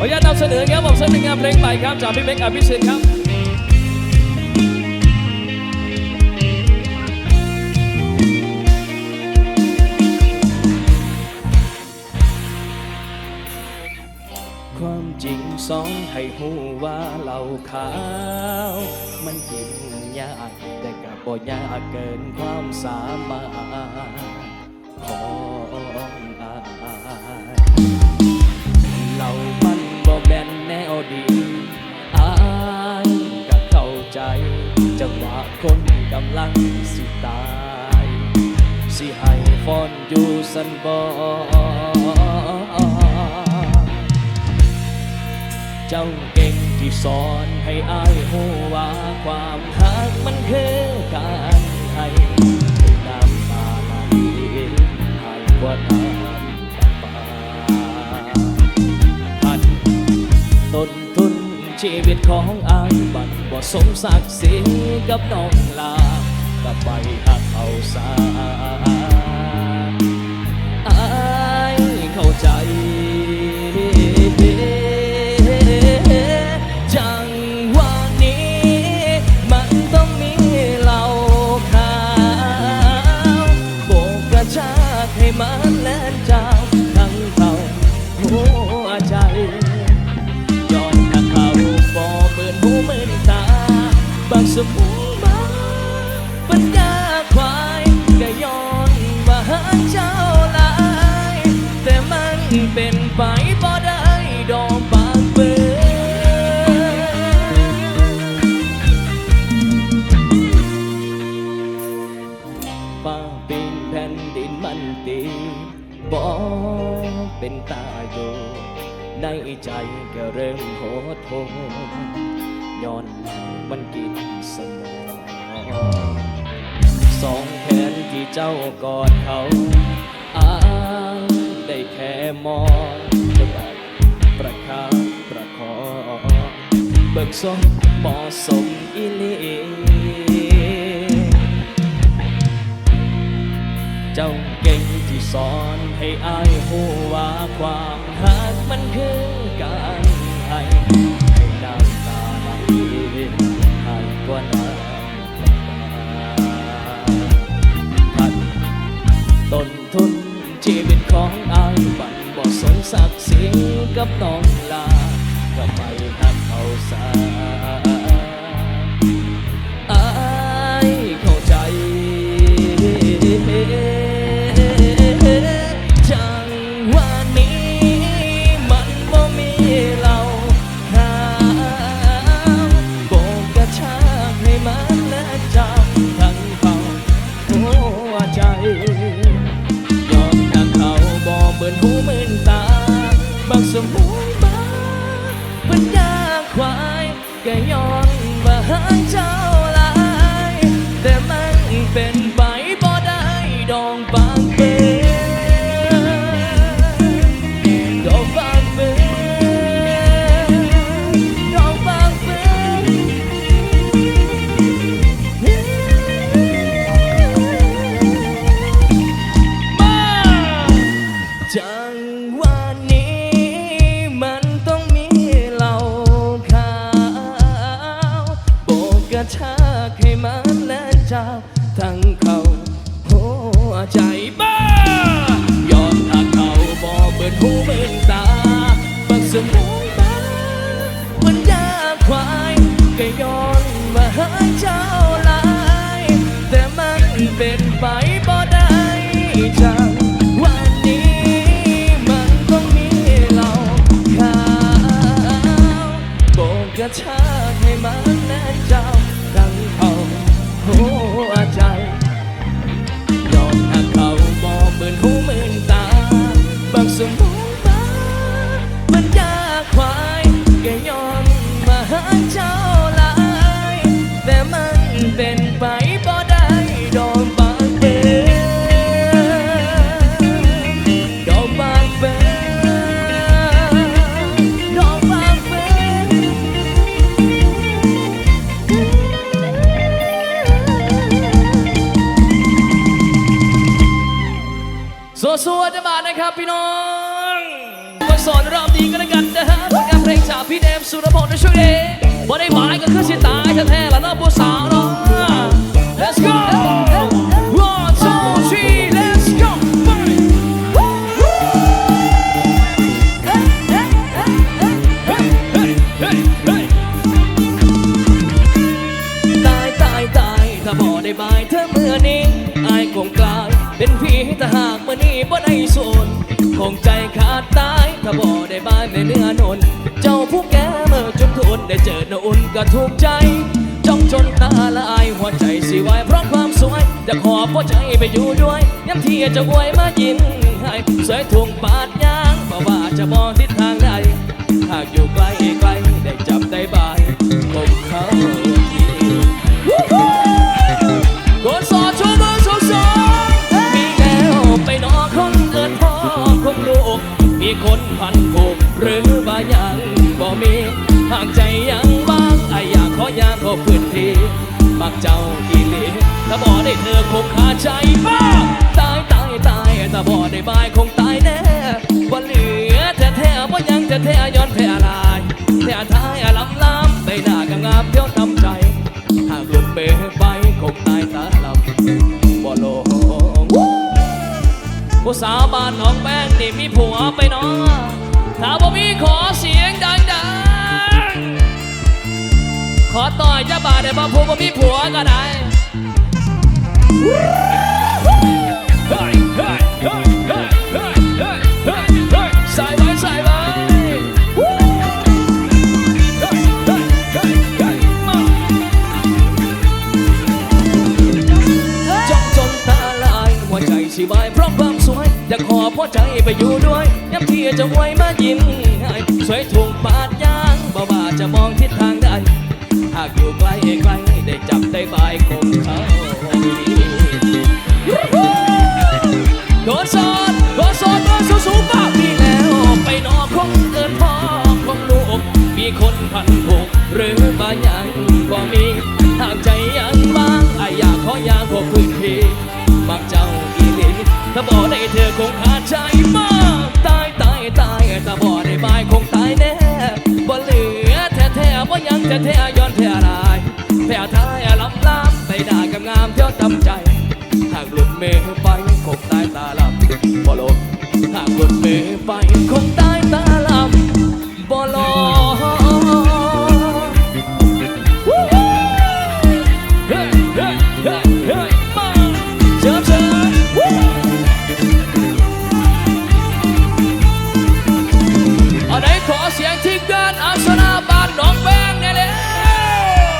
ขออนุญาตนำเสนอครับผมเสนองานเพลงใหม่ครับจากพี่เบกอภิสิทธิ์ครับความจริงสอนให้หูว่าเหล่าขาว มันกินยากแต่กับบ่ยากเกินความสามารถขอ อยู่สันบอเจ้าเก่งที่สอนให้อายหูว่าความหักมันคือการให้น้ำตาไหลให้กว่าน้ำตาปาพันต้นทุนชีวิตของอายบันบ่สมศักดิ์ศรีกับน้องลากับไปหักเอาสา มุนมาปัญญาควายก็ย้อนว่าหาเจ้าหลาย แต่มันเป็นไปบ่ได้ดอกบางเบิฟ้าเป็นแผ่นดินมันตีบ่เป็นตาอยู่ในใจก็เริ่มโหดโห ย้อนมันกินสมองสองแขนที่เจ้ากอดเขาอายได้แค่มองแบบประคับประคองเบิกสมเหมาะสมอีหลีเจ้าเก่งที่สอนให้อายหูว่าความ กับน้อง ควายก็ย้อนว่าหาเจ้า ก็ย้อนมาหาเจ้าลาย แต่มันเป็นไปบ่ได้จังวันนี้มันต้องมีเหล่าขาวโบกกระชากให้มันแน่นเจ้าดังเขาหัวใจยอมถ้าเขาบอกเหมือนหูเหมือนตาบางสมองมามันยาควายก็ย้อนมาหาเจ้า มันเป็นไปบ่ได้ดอกบางเบดอกบางเบดอกบางเบสัวๆจะมานะครับพี่น้องมาสอนรอบนี้ก็แล้วกันนะฮะสุรพงษ์ในช่วงนี้บ่ได้หมายก็คือสิตายแท้ๆแล้วเนาะผู้สาวเนาะ Let's go one two three let's go ตายตายตายถ้าบ่ได้บายเธอเมื่อนี้อายคงกลายเป็นผีถ้าหากเมื่อนี้บ่ได้สนคงใจขาดตาย ถ้าบ่ได้บ้านในเนื้อนนเจ้าผู้แก่เมื่อจนทุนได้เจอหน้าอุ่นก็ถูกใจจ้องจนตาละอายหัวใจสิวายเพราะความสวยจะขอบหัวใจไปอยู่ด้วยย้ำที่จะอวยมายิ้มให้สวยทวงปาดยางเพราะว่าจะมองทิศทางใดหากอยู่ไกลไกลได้จับได้บาย ใจบ้าตายตายตายถ้าบ่ได้บายคงตายแน่บ่าเหลือแท้แท้ๆบ่ยังแท้แท้ย้อนแพ้ลายแท้ท้ายลำลำใบหน้ากงามเที่ยวทำใจ หากหลุดเบไปคงตายตาลำบ่โลงผู้สาวบ้านหนองแป้งนี่มีผัวไปเนาะถ้าบ่มีขอเสียงดังๆ ขอต่อยเจ้าบ่าวได้บ่ผัวบ่มีผัวก็ได้ิบายเพราะความสวยอยากขอพ่อใจไปอยู่ด้วยย้ำที่จะไว้มายิ้มให้สวยถูกปาดยางบ่บ่าจะมองทิศทางได้ หากอยู่ใกล้ใกล้ได้จับได้ใบคงเขา พันผูกหรือบางอย่างก็มีหากใจยังบางไออยากขอยางพวกพื้นที่บางเจ้าอีหลีถ้าบอกได้เธอคงขาดใจมากตายตายตายถ้าบอกได้บายคงตายแน่บ่เหลือแท้แท้บ่ยังแท้แท้ย้อนแท้ลายแท้ท้ายลำลำไปด่ากับงามเที่ยวทำใจ หากหลุดเมฆไปคงตายตาลำบ่ลงหากหลุดเมฆ